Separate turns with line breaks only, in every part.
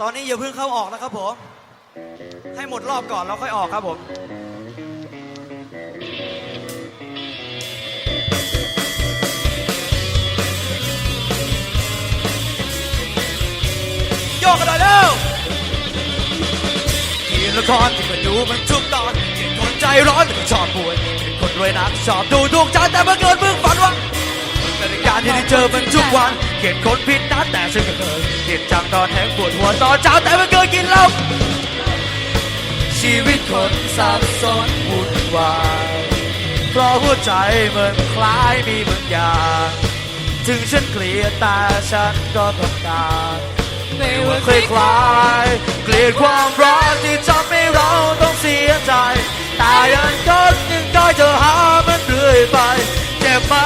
ตอนนี้อย่าเพิ่งเข้าออกนะครับผม ให้หมดรอบก่อนแล้วค่อยออกครับผมโยกกันหน่อยเร็วทีละครที่มาดูมันทุกตอนเห็นคนใจร้อนชอบป่วยเห็นคนรวยนักชอบดูถูกใจแต่เมื่อเกิดมึงฝันว่าแต่ในการที่ได้เจอมันทุกวัน เกลียดคนผิดนัดแต่ฉันก็เคยเกลียดจังตอนแทงปวดหัวตอนเช้าแต่ไม่เคยกินเหล้าชีวิตคนสับสนวุ่นวายเพราะหัวใจมันคล้ายมีบางอย่างถึงฉันเกลียดแต่ฉันก็ต้องการไม่ว่าเคยคลายเกลียดความรักที่ทำให้เราต้องเสียใจแต่ยังก็ยังคอยจะหามันเรื่อยไปเจ็บไปจำทั้งทั้งที่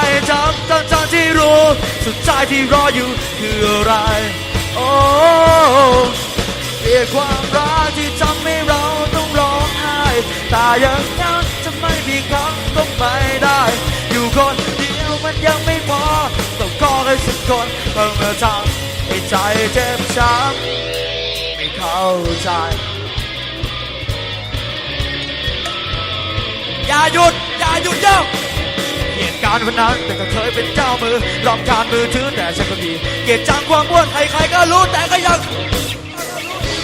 สุดท้ายที่รออยู่คืออะไร โอ้เกลียดความรักที่ทำให้เราต้องร้องไห้แต่ยังยังจะไม่มีครั้งก็ไม่ได้ อยู่คนเดียวมันยังไม่พอต้องขอให้สักคนเพิ่มมาทำให้ใจเจ็บช้ำไม่เข้าใจอย่าหยุดอย่าหยุดเย้าเหตุ การณ์วันนั้นแต่ก็เคยเป็นเจ้ามือรำคาญมือถือแต่ฉันก็ดีเกลียดจังความอ้วนใครๆก็รู้แต่ก็ยัง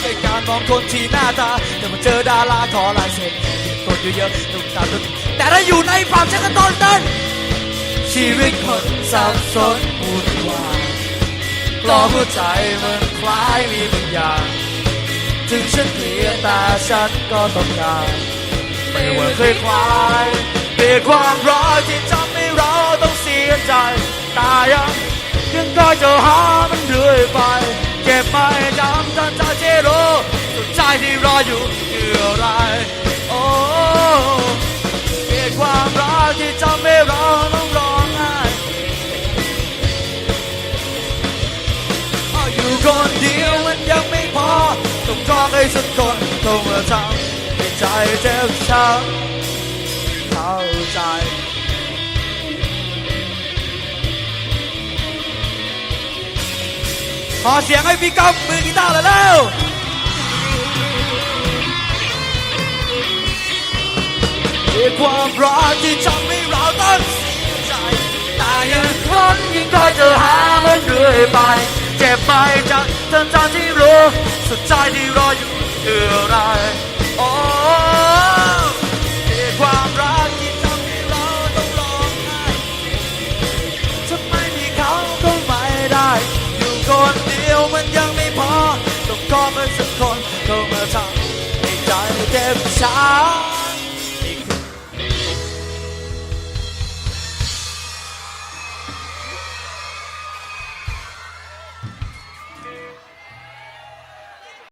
ในการมองคนที่หน้าตาแต่มาเจอดาราขอลายเซ็นคนเยอะๆตุ้มตามตุ้มแต่ถ้าอยู่ในฝันฉันก็ตอนนั้นชีวิตคนสับสนวุ่นวายกลัวหัวใจมันคล้ายมีบางอย่าง ถึงฉันเกลียดแต่ฉันก็ต้องการไม่ว่าเคยคลายเปลี่ยนความรักที่ให้ อยจะหามันเรื่อยไป เก็บไม่จำจนจะเจรู้สุดใจที่รออยู่คืออะไรโอ้เปลี่ยความรักที่ทำให้เราต้องร้องไห้อ้าวอยู่คนเดียวมันยังไม่พอ ต้องขอให้สักคนเข้ามาทำให้ใจเจ็บช้ำเข้าใจ อเสียงให้พี่ก๊อฟมือกีตาร์เลยเร็วด้วยความรักที่ทำให้เราต้องเสียใจแต่ยังคนยังคอยจะหามันเรื่อยไป เจ็บไปจากทั้งทางที่รู้สุดใจที่รออยู่คืออะไรโอ้ พ